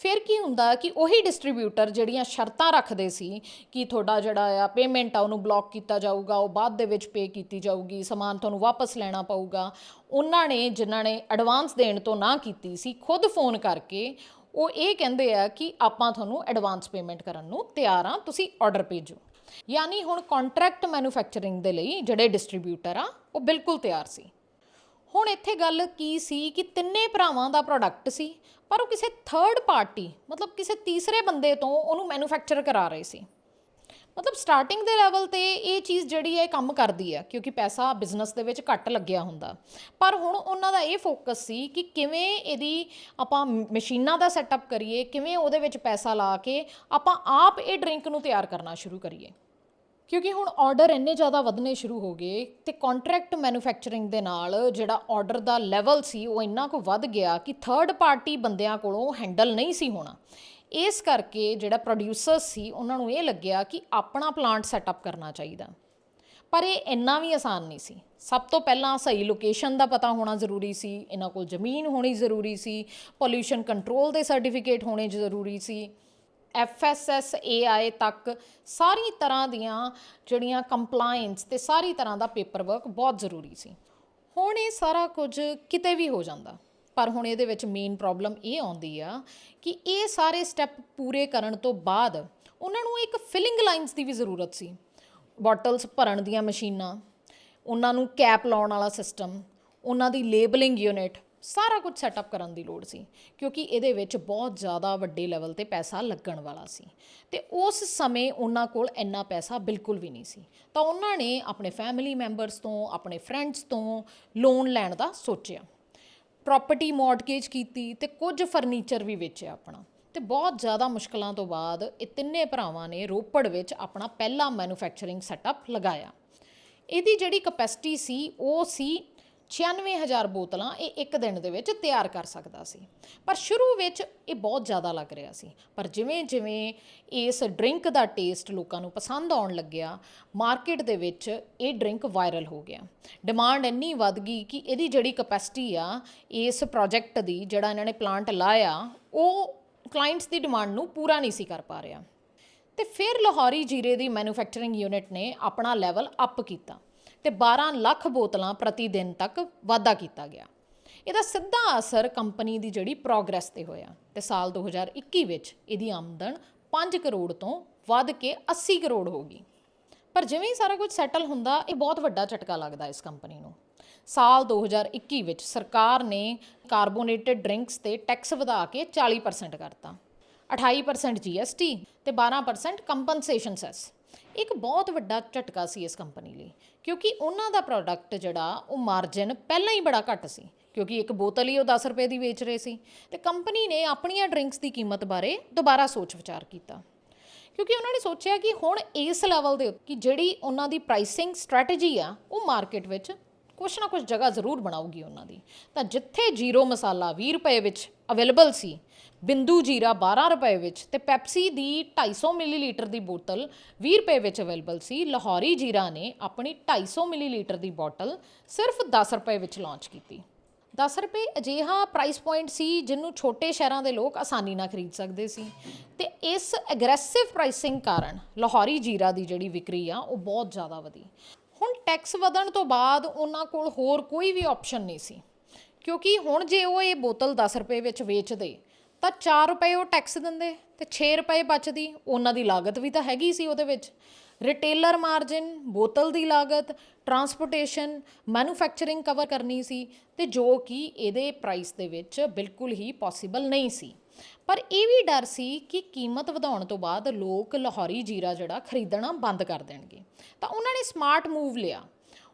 ਫਿਰ ਕੀ ਹੁੰਦਾ ਕਿ ਉਹੀ ਡਿਸਟ੍ਰੀਬਿਊਟਰ ਜਿਹੜੀਆਂ ਸ਼ਰਤਾਂ ਰੱਖਦੇ ਸੀ ਕਿ ਤੁਹਾਡਾ ਜਿਹੜਾ ਆ ਪੇਮੈਂਟ ਆ ਉਹਨੂੰ ਬਲੌਕ ਕੀਤਾ ਜਾਊਗਾ, ਉਹ ਬਾਅਦ ਦੇ ਵਿੱਚ ਪੇ ਕੀਤੀ ਜਾਊਗੀ, ਸਮਾਨ ਤੁਹਾਨੂੰ ਵਾਪਸ ਲੈਣਾ ਪਊਗਾ, ਉਹਨਾਂ ਨੇ, ਜਿਨ੍ਹਾਂ ਨੇ ਐਡਵਾਂਸ ਦੇਣ ਤੋਂ ਨਾ ਕੀਤੀ ਸੀ, ਖੁਦ ਫੋਨ ਕਰਕੇ ਉਹ ਇਹ ਕਹਿੰਦੇ ਆ ਕਿ ਆਪਾਂ ਤੁਹਾਨੂੰ ਐਡਵਾਂਸ ਪੇਮੈਂਟ ਕਰਨ ਨੂੰ ਤਿਆਰ ਆ, ਤੁਸੀਂ ਆਰਡਰ ਭੇਜੋ। ਯਾਨੀ ਹੁਣ ਕੰਟਰੈਕਟ ਮੈਨੂਫੈਕਚਰਿੰਗ ਦੇ ਲਈ ਜਿਹੜੇ ਡਿਸਟ੍ਰੀਬਿਊਟਰ ਆ, ਉਹ ਬਿਲਕੁਲ ਤਿਆਰ ਸੀ। ਹੁਣ ਇੱਥੇ ਗੱਲ ਕੀ ਸੀ ਕਿ ਤਿੰਨੇ ਭਰਾਵਾਂ ਦਾ ਪ੍ਰੋਡਕਟ ਸੀ, ਪਰ ਉਹ ਕਿਸੇ ਥਰਡ ਪਾਰਟੀ ਮਤਲਬ ਕਿਸੇ ਤੀਸਰੇ ਬੰਦੇ ਤੋਂ ਉਹਨੂੰ ਮੈਨੂਫੈਕਚਰ ਕਰਾ ਰਹੇ ਸੀ। ਮਤਲਬ ਸਟਾਰਟਿੰਗ ਦੇ ਲੈਵਲ ਤੇ ਇਹ ਚੀਜ਼ ਜਿਹੜੀ ਹੈ ਕੰਮ ਕਰਦੀ ਹੈ, ਕਿਉਂਕਿ ਪੈਸਾ ਬਿਜ਼ਨਸ ਦੇ ਵਿੱਚ ਘੱਟ ਲੱਗਿਆ ਹੁੰਦਾ। ਪਰ ਹੁਣ ਉਹਨਾਂ ਦਾ ਇਹ ਫੋਕਸ ਸੀ ਕਿ ਕਿਵੇਂ ਇਹਦੀ ਆਪਾਂ ਮਸ਼ੀਨਾਂ ਦਾ ਸੈਟਅਪ ਕਰੀਏ, ਕਿਵੇਂ ਉਹਦੇ ਵਿੱਚ ਪੈਸਾ ਲਾ ਕੇ ਆਪਾਂ ਆਪ ਇਹ ਡਰਿੰਕ ਨੂੰ ਤਿਆਰ ਕਰਨਾ ਸ਼ੁਰੂ ਕਰੀਏ। ਕਿਉਂਕਿ ਹੁਣ ਆਰਡਰ ਇੰਨੇ ਜ਼ਿਆਦਾ ਵਧਨੇ ਸ਼ੁਰੂ ਹੋ ਗਏ ਤੇ ਕੰਟਰੈਕਟ ਮੈਨੂਫੈਕਚਰਿੰਗ ਦੇ ਨਾਲ ਜਿਹੜਾ ਆਰਡਰ ਦਾ ਲੈਵਲ ਸੀ ਉਹ ਇੰਨਾ ਕੁ ਵੱਧ ਗਿਆ ਕਿ ਥਰਡ ਪਾਰਟੀ ਬੰਦਿਆਂ ਕੋਲੋਂ ਹੈਂਡਲ ਨਹੀਂ ਸੀ ਹੋਣਾ। ਇਸ ਕਰਕੇ ਜਿਹੜਾ ਪ੍ਰੋਡਿਊਸਰ ਸੀ, ਉਹਨਾਂ ਨੂੰ ਇਹ ਲੱਗਿਆ ਕਿ ਆਪਣਾ ਪਲਾਂਟ ਸੈਟਅਪ ਕਰਨਾ ਚਾਹੀਦਾ। ਪਰ ਇਹ ਇੰਨਾ ਵੀ ਆਸਾਨ ਨਹੀਂ ਸੀ। ਸਭ ਤੋਂ ਪਹਿਲਾਂ ਸਹੀ ਲੋਕੇਸ਼ਨ ਦਾ ਪਤਾ ਹੋਣਾ ਜ਼ਰੂਰੀ ਸੀ, ਇਹਨਾਂ ਕੋਲ ਜ਼ਮੀਨ ਹੋਣੀ ਜ਼ਰੂਰੀ ਸੀ ਪੋਲਿਊਸ਼ਨ ਕੰਟਰੋਲ ਦੇ ਸਰਟੀਫਿਕੇਟ ਹੋਣੇ ਜ਼ਰੂਰੀ ਸੀ। FSSAI ਤੱਕ ਸਾਰੀ ਤਰ੍ਹਾਂ ਦੀਆਂ ਜਿਹੜੀਆਂ ਕੰਪਲਾਈਂਸ ਤੇ ਸਾਰੀ ਤਰ੍ਹਾਂ ਦਾ ਪੇਪਰ ਵਰਕ ਬਹੁਤ ਜ਼ਰੂਰੀ ਸੀ। ਹੁਣ ਇਹ ਸਾਰਾ ਕੁਝ ਕਿਤੇ ਵੀ ਹੋ ਜਾਂਦਾ। ਪਰ ਹੁਣ ਇਹਦੇ ਵਿੱਚ ਮੇਨ ਪ੍ਰੋਬਲਮ ਇਹ ਆਉਂਦੀ ਆ ਕਿ ਇਹ ਸਾਰੇ ਸਟੈਪ ਪੂਰੇ ਕਰਨ ਤੋਂ ਬਾਅਦ ਉਹਨਾਂ ਨੂੰ ਇੱਕ ਫਿਲਿੰਗ ਲਾਈਨਸ ਦੀ ਵੀ ਜ਼ਰੂਰਤ ਸੀ। ਬੋਟਲਸ ਭਰਨ ਦੀਆਂ ਮਸ਼ੀਨਾਂ, ਉਹਨਾਂ ਨੂੰ ਕੈਪ ਲਾਉਣ ਵਾਲਾ ਸਿਸਟਮ ਉਹਨਾਂ ਦੀ ਲੇਬਲਿੰਗ ਯੂਨਿਟ ਸਾਰਾ ਕੁਝ ਸੈਟਅਪ ਕਰਨ ਦੀ ਲੋੜ ਸੀ, ਕਿਉਂਕਿ ਇਹਦੇ ਵਿੱਚ ਬਹੁਤ ਜ਼ਿਆਦਾ ਵੱਡੇ ਲੈਵਲ ਤੇ ਪੈਸਾ ਲੱਗਣ ਵਾਲਾ ਸੀ। ਤੇ ਉਸ ਸਮੇਂ ਉਹਨਾਂ ਕੋਲ ਇੰਨਾ ਪੈਸਾ ਬਿਲਕੁਲ ਵੀ ਨਹੀਂ ਸੀ। ਤਾਂ ਉਹਨਾਂ ਨੇ ਆਪਣੇ ਫੈਮਿਲੀ ਮੈਂਬਰਸ ਤੋਂ, ਆਪਣੇ ਫਰੈਂਡਸ ਤੋਂ ਲੋਨ ਲੈਣ ਦਾ ਸੋਚਿਆ। ਪ੍ਰਾਪਰਟੀ ਮੌਰਟਗੇਜ ਕੀਤੀ ਤੇ ਕੁਝ ਫਰਨੀਚਰ ਵੀ ਵੇਚਿਆ ਆਪਣਾ। ਤੇ ਬਹੁਤ ਜ਼ਿਆਦਾ ਮੁਸ਼ਕਲਾਂ ਤੋਂ ਬਾਅਦ ਇਹ ਤਿੰਨੇ ਭਰਾਵਾਂ ਨੇ ਰੋਪੜ ਵਿੱਚ ਆਪਣਾ ਪਹਿਲਾ ਮੈਨੂਫੈਕਚਰਿੰਗ ਸੈਟਅਪ ਲਗਾਇਆ। ਇਹਦੀ ਜਿਹੜੀ ਕਪੈਸਿਟੀ ਸੀ, ਉਹ ਸੀ 96000 ਬੋਤਲਾਂ ਇਹ ਇੱਕ ਦਿਨ ਦੇ ਵਿੱਚ ਤਿਆਰ ਕਰ ਸਕਦਾ ਸੀ। ਪਰ ਸ਼ੁਰੂ ਵਿੱਚ ਇਹ ਬਹੁਤ ਜ਼ਿਆਦਾ ਲੱਗ ਰਿਹਾ ਸੀ। ਪਰ ਜਿਵੇਂ ਜਿਵੇਂ ਇਸ ਡਰਿੰਕ ਦਾ ਟੇਸਟ ਲੋਕਾਂ ਨੂੰ ਪਸੰਦ ਆਉਣ ਲੱਗਿਆ, ਮਾਰਕੀਟ ਦੇ ਵਿੱਚ ਇਹ ਡਰਿੰਕ ਵਾਇਰਲ ਹੋ ਗਿਆ। ਡਿਮਾਂਡ ਇੰਨੀ ਵੱਧ ਗਈ ਕਿ ਇਹਦੀ ਜਿਹੜੀ ਕਪੈਸਿਟੀ ਆ, ਇਸ ਪ੍ਰੋਜੈਕਟ ਦੀ ਜਿਹੜਾ ਇਹਨਾਂ ਨੇ ਪਲਾਂਟ ਲਾਇਆ, ਉਹ ਕਲਾਇੰਟਸ ਦੀ ਡਿਮਾਂਡ ਨੂੰ ਪੂਰਾ ਨਹੀਂ ਸੀ ਕਰ ਪਾ ਰਿਹਾ। ਤੇ ਫਿਰ ਲਾਹੌਰੀ ਜੀਰੇ ਦੀ ਮੈਨੂਫੈਕਚਰਿੰਗ ਯੂਨਿਟ ਨੇ ਆਪਣਾ ਲੈਵਲ ਅਪ ਕੀਤਾ। ਤੇ 12 ਲੱਖ ਬੋਤਲਾਂ ਪ੍ਰਤੀ ਦਿਨ ਤੱਕ ਵਾਧਾ ਕੀਤਾ ਗਿਆ। ਇਹਦਾ ਸਿੱਧਾ ਅਸਰ ਕੰਪਨੀ ਦੀ ਜਿਹੜੀ ਪ੍ਰੋਗਰੈਸ ਤੇ ਹੋਇਆ ਤੇ ਸਾਲ 2021 ਵਿੱਚ ਇਹਦੀ ਆਮਦਨ 5 ਕਰੋੜ ਤੋਂ ਵੱਧ ਕੇ 80 ਕਰੋੜ ਹੋ ਗਈ। ਪਰ ਜਿਵੇਂ ਹੀ ਸਾਰਾ ਕੁਝ ਸੈਟਲ ਹੁੰਦਾ, ਇਹ ਬਹੁਤ ਵੱਡਾ ਝਟਕਾ ਲੱਗਦਾ ਇਸ ਕੰਪਨੀ ਨੂੰ। ਸਾਲ 2021 ਵਿੱਚ ਸਰਕਾਰ ਨੇ ਕਾਰਬੋਨੇਟਡ ਡਰਿੰਕਸ ਤੇ ਟੈਕਸ ਵਧਾ ਕੇ 40% ਕਰਤਾ। 28% GST ਤੇ 12% ਕੰਪਨਸੇਸ਼ਨ ਸੈਸ ਇੱਕ ਬਹੁਤ ਵੱਡਾ ਝਟਕਾ ਸੀ ਇਸ ਕੰਪਨੀ ਲਈ, ਕਿਉਂਕਿ ਉਹਨਾਂ ਦਾ ਪ੍ਰੋਡਕਟ ਜਿਹੜਾ, ਉਹ ਮਾਰਜਨ ਪਹਿਲਾਂ ਹੀ ਬੜਾ ਘੱਟ ਸੀ, ਕਿਉਂਕਿ ਇੱਕ ਬੋਤਲ ਹੀ ਉਹ 10 ਰੁਪਏ ਦੀ ਵੇਚ ਰਹੇ ਸੀ, ਤੇ ਕੰਪਨੀ ਨੇ ਆਪਣੀਆਂ ਡਰਿੰਕਸ ਦੀ ਕੀਮਤ ਬਾਰੇ ਦੁਬਾਰਾ ਸੋਚ ਵਿਚਾਰ ਕੀਤਾ। ਕਿਉਂਕਿ ਉਹਨਾਂ ਨੇ ਸੋਚਿਆ ਕਿ ਹੁਣ ਇਸ ਲੈਵਲ ਦੇ ਉੱਤੇ ਕਿ ਜਿਹੜੀ ਉਹਨਾਂ ਦੀ ਪ੍ਰਾਈਸਿੰਗ ਸਟ੍ਰੈਟਜੀ ਆ, ਉਹ ਮਾਰਕੀਟ ਵਿੱਚ ਕੁਛ ਨਾ ਕੁਛ ਜਗ੍ਹਾ ਜ਼ਰੂਰ ਬਣਾਉਗੀ ਉਹਨਾਂ ਦੀ। ਤਾਂ ਜਿੱਥੇ ਜ਼ੀਰੋ ਮਸਾਲਾ 20 ਰੁਪਏ ਵਿੱਚ ਅਵੇਲੇਬਲ ਸੀ ਬਿੰਦੂ ਜੀਰਾ 12 ਰੁਪਏ ਵਿੱਚ ਤੇ ਪੈਪਸੀ ਦੀ 250 ਮਿਲੀਲੀਟਰ ਦੀ ਬੋਤਲ 20 ਰੁਪਏ ਵਿੱਚ ਅਵੇਲੇਬਲ ਸੀ। ਲਾਹੌਰੀ ਜੀਰਾ ਨੇ ਆਪਣੀ 250 ਮਿਲੀਲੀਟਰ ਦੀ ਬੋਤਲ ਸਿਰਫ 10 ਰੁਪਏ ਵਿੱਚ ਲਾਂਚ ਕੀਤੀ। 10 ਰੁਪਏ ਅਜਿਹਾ ਪ੍ਰਾਈਸ ਪੁਆਇੰਟ ਸੀ ਜਿਹਨੂੰ ਛੋਟੇ ਸ਼ਹਿਰਾਂ ਦੇ ਲੋਕ ਆਸਾਨੀ ਨਾਲ ਖਰੀਦ ਸਕਦੇ ਸੀ। ਤੇ ਇਸ ਐਗਰੈਸਿਵ ਪ੍ਰਾਈਸਿੰਗ ਕਾਰਨ ਲਾਹੌਰੀ ਜੀਰਾ ਦੀ ਜਿਹੜੀ ਵਿਕਰੀ ਆ, ਉਹ ਬਹੁਤ ਜ਼ਿਆਦਾ ਵਧੀ। ਹੁਣ ਟੈਕਸ ਵਧਣ ਤੋਂ ਬਾਅਦ ਉਹਨਾਂ ਕੋਲ ਹੋਰ ਕੋਈ ਵੀ ਆਪਸ਼ਨ ਨਹੀਂ ਸੀ। ਕਿਉਂਕਿ ਹੁਣ ਜੇ ਉਹ ਇਹ ਬੋਤਲ 10 ਰੁਪਏ ਵਿੱਚ ਵੇਚਦੇ ਤਾਂ 4 ਰੁਪਏ ਉਹ ਟੈਕਸ ਦਿੰਦੇ ਤੇ 6 ਰੁਪਏ ਬਚਦੀ, ਉਹਨਾਂ ਦੀ ਲਾਗਤ ਵੀ ਤਾਂ ਹੈਗੀ ਸੀ ਉਹਦੇ ਵਿੱਚ। ਰਿਟੇਲਰ ਮਾਰਜਨ ਬੋਤਲ ਦੀ ਲਾਗਤ ਟਰਾਂਸਪੋਰਟੇਸ਼ਨ ਮੈਨੂਫੈਕਚਰਿੰਗ ਕਵਰ ਕਰਨੀ ਸੀ ਤੇ ਜੋ ਕਿ ਇਹਦੇ ਪ੍ਰਾਈਸ ਦੇ ਵਿੱਚ ਬਿਲਕੁਲ ਹੀ ਪੋਸੀਬਲ ਨਹੀਂ ਸੀ। ਪਰ ਇਹ ਵੀ ਡਰ ਸੀ ਕਿ ਕੀਮਤ ਵਧਾਉਣ ਤੋਂ ਬਾਅਦ ਲੋਕ ਲਾਹੌਰੀ ਜੀਰਾ ਜਿਹੜਾ ਖਰੀਦਣਾ ਬੰਦ ਕਰ ਦੇਣਗੇ। ਤਾਂ ਉਹਨਾਂ ਨੇ ਸਮਾਰਟ ਮੂਵ ਲਿਆ।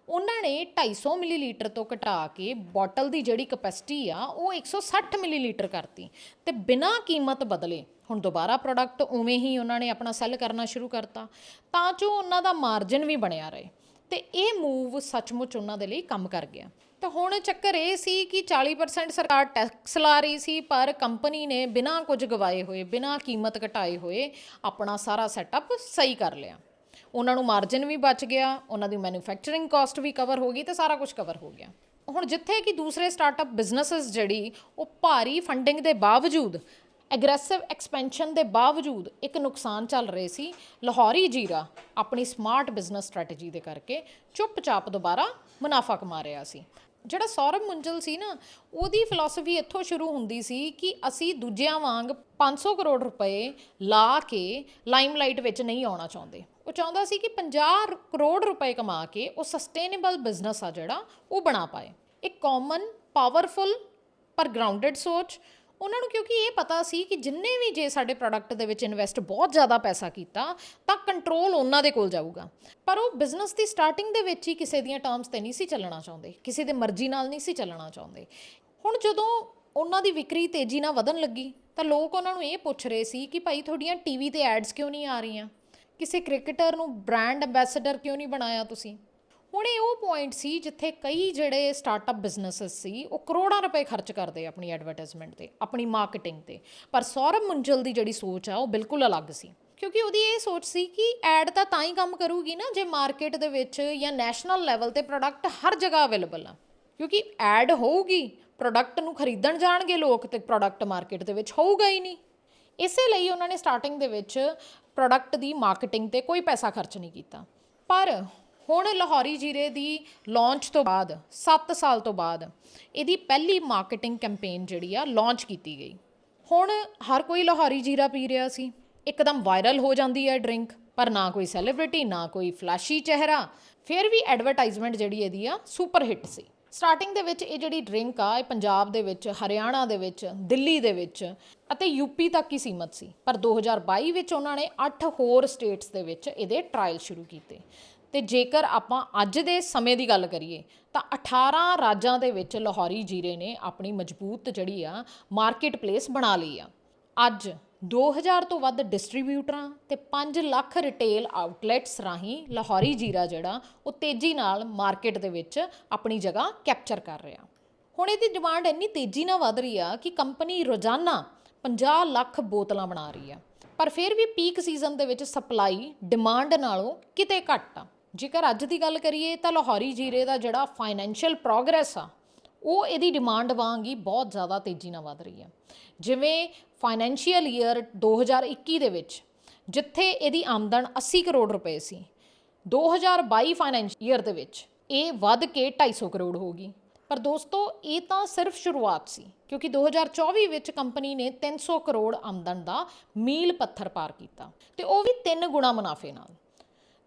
ਉਹਨਾਂ ਨੇ 250 ਮਿਲੀਲੀਟਰ ਤੋਂ ਘਟਾ ਕੇ ਬੋਟਲ ਦੀ ਜਿਹੜੀ ਕਪੈਸਿਟੀ ਆ, ਉਹ 160 ਮਿਲੀਲੀਟਰ ਕਰਤੀ ਤੇ ਬਿਨਾਂ ਕੀਮਤ ਬਦਲੇ ਹੁਣ ਦੁਬਾਰਾ ਪ੍ਰੋਡਕਟ ਉਵੇਂ ਹੀ ਉਹਨਾਂ ਨੇ ਆਪਣਾ ਸੈੱਲ ਕਰਨਾ ਸ਼ੁਰੂ ਕਰਤਾ, ਤਾਂ ਜੋ ਉਹਨਾਂ ਦਾ ਮਾਰਜਨ ਵੀ ਬਣਿਆ ਰਹੇ ਤੇ ਇਹ ਮੂਵ ਸੱਚਮੁੱਚ ਉਹਨਾਂ ਦੇ ਲਈ ਕੰਮ ਕਰ ਗਿਆ। ਤਾਂ ਹੁਣ ਚੱਕਰ ਇਹ ਸੀ ਕਿ 40% ਸਰਕਾਰ ਟੈਕਸ ਲਾ ਰਹੀ ਸੀ, ਪਰ ਕੰਪਨੀ ਨੇ ਬਿਨਾਂ ਕੁਝ ਗਵਾਏ ਹੋਏ, ਬਿਨਾਂ ਕੀਮਤ ਘਟਾਏ ਹੋਏ ਆਪਣਾ ਸਾਰਾ ਸੈਟਅਪ ਸਹੀ ਕਰ ਲਿਆ। ਉਹਨਾਂ ਨੂੰ ਮਾਰਜਨ ਵੀ ਬਚ ਗਿਆ, ਉਹਨਾਂ ਦੀ ਮੈਨੂਫੈਕਚਰਿੰਗ ਕਾਸਟ ਵੀ ਕਵਰ ਹੋ ਗਈ ਤੇ ਸਾਰਾ ਕੁਝ ਕਵਰ ਹੋ ਗਿਆ। ਹੁਣ ਜਿੱਥੇ ਕਿ ਦੂਸਰੇ ਸਟਾਰਟਅਪ ਬਿਜ਼ਨੈਸਸ ਜਿਹੜੀ, ਉਹ ਭਾਰੀ ਫੰਡਿੰਗ ਦੇ ਬਾਵਜੂਦ ਐਗਰੈਸਿਵ ਐਕਸਪੈਂਸ਼ਨ ਦੇ ਬਾਵਜੂਦ ਇੱਕ ਨੁਕਸਾਨ ਚੱਲ ਰਹੇ ਸੀ। ਲਾਹੌਰੀ ਜੀਰਾ ਆਪਣੀ ਸਮਾਰਟ ਬਿਜ਼ਨਸ ਸਟ੍ਰੈਟਜੀ ਦੇ ਕਰਕੇ ਚੁੱਪਚਾਪ ਦੁਬਾਰਾ ਮੁਨਾਫਾ ਕਮਾ ਰਿਹਾ ਸੀ। ਜਿਹੜਾ ਸੌਰਵ ਮੁੰਜਲ ਸੀ ਨਾ, ਉਹਦੀ ਫਿਲਾਸਫੀ ਇੱਥੋਂ ਸ਼ੁਰੂ ਹੁੰਦੀ ਸੀ ਕਿ ਅਸੀਂ ਦੂਜਿਆਂ ਵਾਂਗ 500 ਕਰੋੜ ਰੁਪਏ ਲਾ ਕੇ ਲਾਈਮਲਾਈਟ ਵਿੱਚ ਨਹੀਂ ਆਉਣਾ ਚਾਹੁੰਦੇ। ਉਹ ਚਾਹੁੰਦਾ ਸੀ ਕਿ 50 ਕਰੋੜ ਰੁਪਏ ਕਮਾ ਕੇ ਉਹ ਸਸਟੇਨੇਬਲ ਬਿਜ਼ਨਸ ਆ ਜਿਹੜਾ, ਉਹ ਬਣਾ ਪਾਏ। ਇੱਕ ਕਾਮਨ ਪਾਵਰਫੁਲ ਪਰ ਗਰਾਊਂਡਡ ਸੋਚ ਉਹਨਾਂ ਨੂੰ ਕਿਉਂਕਿ ਇਹ ਪਤਾ ਸੀ ਕਿ ਜਿੰਨੇ ਵੀ ਜੇ ਸਾਡੇ ਪ੍ਰੋਡਕਟ ਦੇ ਵਿੱਚ ਇਨਵੈਸਟ ਬਹੁਤ ਜ਼ਿਆਦਾ ਪੈਸਾ ਕੀਤਾ, ਤਾਂ ਕੰਟਰੋਲ ਉਹਨਾਂ ਦੇ ਕੋਲ ਜਾਊਗਾ। ਪਰ ਉਹ ਬਿਜ਼ਨਸ ਦੀ ਸਟਾਰਟਿੰਗ ਦੇ ਵਿੱਚ ਹੀ ਕਿਸੇ ਦੀਆਂ ਟਰਮਸ ਤੇ ਨਹੀਂ ਸੀ ਚੱਲਣਾ ਚਾਹੁੰਦੇ। ਕਿਸੇ ਦੇ ਮਰਜ਼ੀ ਨਾਲ ਨਹੀਂ ਸੀ ਚੱਲਣਾ ਚਾਹੁੰਦੇ। ਹੁਣ ਜਦੋਂ ਉਹਨਾਂ ਦੀ ਵਿਕਰੀ ਤੇਜ਼ੀ ਨਾਲ ਵਧਣ ਲੱਗੀ, ਤਾਂ ਲੋਕ ਉਹਨਾਂ ਨੂੰ ਇਹ ਪੁੱਛ ਰਹੇ ਸੀ ਕਿ ਭਾਈ ਤੁਹਾਡੀਆਂ ਟੀਵੀ ਤੇ ਐਡਸ ਕਿਉਂ ਨਹੀਂ ਆ ਰਹੀਆਂ? ਕਿਸੇ ਕ੍ਰਿਕਟਰ ਨੂੰ ਬ੍ਰਾਂਡ ਐਂਬੈਸਡਰ ਕਿਉਂ ਨਹੀਂ ਬਣਾਇਆ ਤੁਸੀਂ? ਹੁਣ ਇਹ ਉਹ ਪੁਆਇੰਟ ਸੀ ਜਿੱਥੇ ਕਈ ਜਿਹੜੇ ਸਟਾਰਟਅਪ ਬਿਜ਼ਨੈਸਸ ਸੀ, ਉਹ ਕਰੋੜਾਂ ਰੁਪਏ ਖਰਚ ਕਰਦੇ ਆਪਣੀ ਐਡਵਰਟਾਈਜ਼ਮੈਂਟ ਤੇ, ਆਪਣੀ ਮਾਰਕੀਟਿੰਗ ਤੇ। ਪਰ ਸੌਰਵ ਮੁੰਜਲ ਦੀ ਜਿਹੜੀ ਸੋਚ ਆ, ਉਹ ਬਿਲਕੁਲ ਅਲੱਗ ਸੀ। ਕਿਉਂਕਿ ਉਹਦੀ ਇਹ ਸੋਚ ਸੀ ਕਿ ਐਡ ਤਾਂ ਤਾਂ ਹੀ ਕੰਮ ਕਰੂਗੀ ਨਾ, ਜੇ ਮਾਰਕੀਟ ਦੇ ਵਿੱਚ ਜਾਂ ਨੈਸ਼ਨਲ ਲੈਵਲ ਤੇ ਪ੍ਰੋਡਕਟ ਹਰ ਜਗ੍ਹਾ ਅਵੇਲੇਬਲ ਆ। ਕਿਉਂਕਿ ਐਡ ਹੋਊਗੀ ਪ੍ਰੋਡਕਟ ਨੂੰ ਖਰੀਦਣ ਜਾਣਗੇ ਲੋਕ ਤੇ ਪ੍ਰੋਡਕਟ ਮਾਰਕੀਟ ਦੇ ਵਿੱਚ ਹੋਊਗਾ ਹੀ ਨਹੀਂ। ਇਸੇ ਲਈ ਉਹਨਾਂ ਨੇ ਸਟਾਰਟਿੰਗ ਦੇ ਵਿੱਚ ਪ੍ਰੋਡਕਟ ਦੀ ਮਾਰਕੀਟਿੰਗ ਤੇ ਕੋਈ ਪੈਸਾ ਖਰਚ ਨਹੀਂ ਕੀਤਾ। ਪਰ ਹੁਣ ਲਾਹੌਰੀ ਜੀਰੇ ਦੀ ਲਾਂਚ ਤੋਂ ਬਾਅਦ 7 ਸਾਲ ਤੋਂ ਬਾਅਦ ਇਹਦੀ ਪਹਿਲੀ ਮਾਰਕੀਟਿੰਗ ਕੈਂਪੇਨ ਜਿਹੜੀ ਆ ਲਾਂਚ ਕੀਤੀ ਗਈ। ਹੁਣ ਹਰ ਕੋਈ ਲਾਹੌਰੀ ਜੀਰਾ ਪੀ ਰਿਹਾ ਸੀ। ਇੱਕਦਮ ਵਾਇਰਲ ਹੋ ਜਾਂਦੀ ਹੈ ਡਰਿੰਕ ਪਰ ਨਾ ਕੋਈ ਸੈਲੀਬ੍ਰਿਟੀ ਨਾ ਕੋਈ ਫਲੈਸ਼ੀ ਚਿਹਰਾ, ਫਿਰ ਵੀ ਐਡਵਰਟਾਈਜ਼ਮੈਂਟ ਜਿਹੜੀ ਇਹਦੀ ਆ ਸੁਪਰ ਹਿੱਟ ਸੀ। ਸਟਾਰਟਿੰਗ ਦੇ ਵਿੱਚ ਇਹ ਜਿਹੜੀ ਡਰਿੰਕ ਆ, ਇਹ ਪੰਜਾਬ ਦੇ ਵਿੱਚ, ਹਰਿਆਣਾ ਦੇ ਵਿੱਚ, ਦਿੱਲੀ ਦੇ ਵਿੱਚ ਅਤੇ ਯੂਪੀ ਤੱਕ ਹੀ ਸੀਮਤ ਸੀ। ਪਰ 2022 ਵਿੱਚ ਉਹਨਾਂ ਨੇ 8 ਹੋਰ ਸਟੇਟਸ ਦੇ ਵਿੱਚ ਇਹਦੇ ਟ੍ਰਾਇਲ ਸ਼ੁਰੂ ਕੀਤੇ। ਤੇ ਜੇਕਰ ਆਪਾਂ ਅੱਜ ਦੇ ਸਮੇਂ ਦੀ ਗੱਲ ਕਰੀਏ, ਤਾਂ 18 ਰਾਜਾਂ ਦੇ ਵਿੱਚ ਲਾਹੌਰੀ ਜੀਰੇ ਨੇ ਆਪਣੀ ਮਜ਼ਬੂਤ ਜਿਹੜੀ ਆ ਮਾਰਕੀਟ ਪਲੇਸ ਬਣਾ ਲਈ ਆ। ਅੱਜ 2000 ਤੋਂ ਵੱਧ ਡਿਸਟ੍ਰੀਬਿਊਟਰਾਂ ਤੇ 5 ਲੱਖ ਰਿਟੇਲ ਆਊਟਲੈਟਸ ਰਾਹੀਂ ਲਾਹੌਰੀ ਜੀਰਾ ਜਿਹੜਾ, ਉਹ ਤੇਜ਼ੀ ਨਾਲ ਮਾਰਕੀਟ ਦੇ ਵਿੱਚ ਆਪਣੀ ਜਗ੍ਹਾ ਕੈਪਚਰ ਕਰ ਰਿਹਾ। ਹੁਣ ਇਹਦੀ ਡਿਮਾਂਡ ਇੰਨੀ ਤੇਜ਼ੀ ਨਾਲ ਵਧ ਰਹੀ ਆ ਕਿ ਕੰਪਨੀ ਰੋਜ਼ਾਨਾ 50 ਲੱਖ ਬੋਤਲਾਂ ਬਣਾ ਰਹੀ ਆ। ਪਰ ਫਿਰ ਵੀ ਪੀਕ ਸੀਜ਼ਨ ਦੇ ਵਿੱਚ ਸਪਲਾਈ ਡਿਮਾਂਡ ਨਾਲੋਂ ਕਿਤੇ ਘੱਟ ਆ। ਜੇਕਰ ਅੱਜ ਦੀ ਗੱਲ ਕਰੀਏ ਤਾਂ ਲਾਹੌਰੀ ਜੀਰੇ ਦਾ ਜਿਹੜਾ ਫਾਈਨੈਂਸ਼ੀਅਲ ਪ੍ਰੋਗਰੈਸ ਆ, ਉਹ ਇਹਦੀ ਡਿਮਾਂਡ ਵਾਂਗ ਹੀ ਬਹੁਤ ਜ਼ਿਆਦਾ ਤੇਜ਼ੀ ਨਾਲ ਵਧ ਰਹੀ ਆ। ਜਿਵੇਂ ਫਾਈਨੈਂਸ਼ੀਅਲ ਈਅਰ 2021 ਦੇ ਵਿੱਚ, ਜਿੱਥੇ ਇਹਦੀ ਆਮਦਨ 80 ਕਰੋੜ ਰੁਪਏ ਸੀ 2022 ਫਾਈਨੈਂਸ਼ੀਅਲ ਈਅਰ ਦੇ ਵਿੱਚ ਇਹ ਵੱਧ ਕੇ 250 ਕਰੋੜ ਹੋ ਗਈ। ਪਰ ਦੋਸਤੋ, ਇਹ ਤਾਂ ਸਿਰਫ ਸ਼ੁਰੂਆਤ ਸੀ, ਕਿਉਂਕਿ 2024 ਵਿੱਚ ਕੰਪਨੀ ਨੇ 300 ਕਰੋੜ ਆਮਦਨ ਦਾ ਮੀਲ ਪੱਥਰ ਪਾਰ ਕੀਤਾ ਤੇ ਉਹ ਵੀ 3 ਗੁਣਾ ਮੁਨਾਫੇ ਨਾਲ।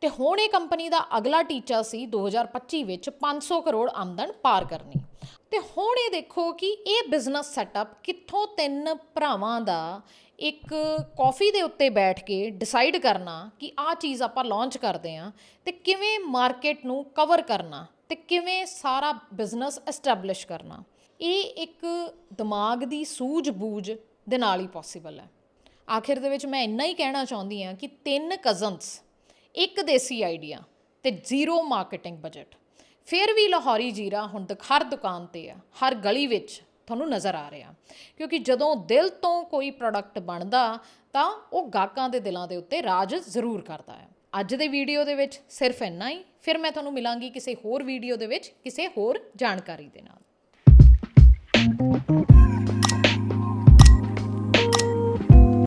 ਤੇ ਹੁਣ ਇਹ ਕੰਪਨੀ ਦਾ ਅਗਲਾ ਟੀਚਾ ਸੀ 2025 ਵਿੱਚ 500 ਕਰੋੜ ਆਮਦਨ ਪਾਰ ਕਰਨੀ। ਤੇ ਹੁਣ ਇਹ ਦੇਖੋ ਕਿ ਇਹ ਬਿਜ਼ਨਸ ਸੈਟਅਪ ਕਿੱਥੋਂ ਤਿੰਨ ਭਰਾਵਾਂ ਦਾ ਇੱਕ ਕਾਫੀ ਦੇ ਉੱਤੇ ਬੈਠ ਕੇ ਡਿਸਾਈਡ ਕਰਨਾ ਕਿ ਆਹ ਚੀਜ਼ ਆਪਾਂ ਲਾਂਚ ਕਰਦੇ ਆਂ ਤੇ ਕਿਵੇਂ ਮਾਰਕੀਟ ਨੂੰ ਕਵਰ ਕਰਨਾ ਤੇ ਕਿਵੇਂ ਸਾਰਾ ਬਿਜ਼ਨਸ ਐਸਟੈਬਲਿਸ਼ ਕਰਨਾ। ਇਹ ਇੱਕ ਦਿਮਾਗ ਦੀ ਸੂਝ-ਬੂਝ ਦੇ ਨਾਲ ਹੀ ਪੋਸੀਬਲ ਹੈ। ਆਖਿਰ ਦੇ ਵਿੱਚ ਮੈਂ ਇੰਨਾ ਹੀ ਕਹਿਣਾ ਚਾਹੁੰਦੀ ਹਾਂ ਕਿ ਤਿੰਨ ਕਜ਼ਨਸ ਇੱਕ ਦੇਸੀ ਆਈਡੀਆ ਤੇ ਜ਼ੀਰੋ ਮਾਰਕੀਟਿੰਗ ਬਜਟ। ਫਿਰ ਵੀ ਲਾਹੌਰੀ ਜੀਰਾ ਹੁਣ ਤੱਕ ਹਰ ਦੁਕਾਨ ਤੇ ਆ, ਹਰ ਗਲੀ ਵਿੱਚ ਤੁਹਾਨੂੰ ਨਜ਼ਰ ਆ ਰਿਹਾ। ਕਿਉਂਕਿ ਜਦੋਂ ਦਿਲ ਤੋਂ ਕੋਈ ਪ੍ਰੋਡਕਟ ਬਣਦਾ, ਤਾਂ ਉਹ ਗਾਹਕਾਂ ਦੇ ਦਿਲਾਂ ਦੇ ਉੱਤੇ ਰਾਜ ਜ਼ਰੂਰ ਕਰਦਾ ਹੈ ਅੱਜ ਦੇ ਵੀਡੀਓ ਦੇ ਵਿੱਚ ਸਿਰਫ ਇੰਨਾ ਹੀ, ਫਿਰ ਮੈਂ ਤੁਹਾਨੂੰ ਮਿਲਾਂਗੀ ਕਿਸੇ ਹੋਰ ਵੀਡੀਓ ਦੇ ਵਿੱਚ ਕਿਸੇ ਹੋਰ ਜਾਣਕਾਰੀ ਦੇ ਨਾਲ।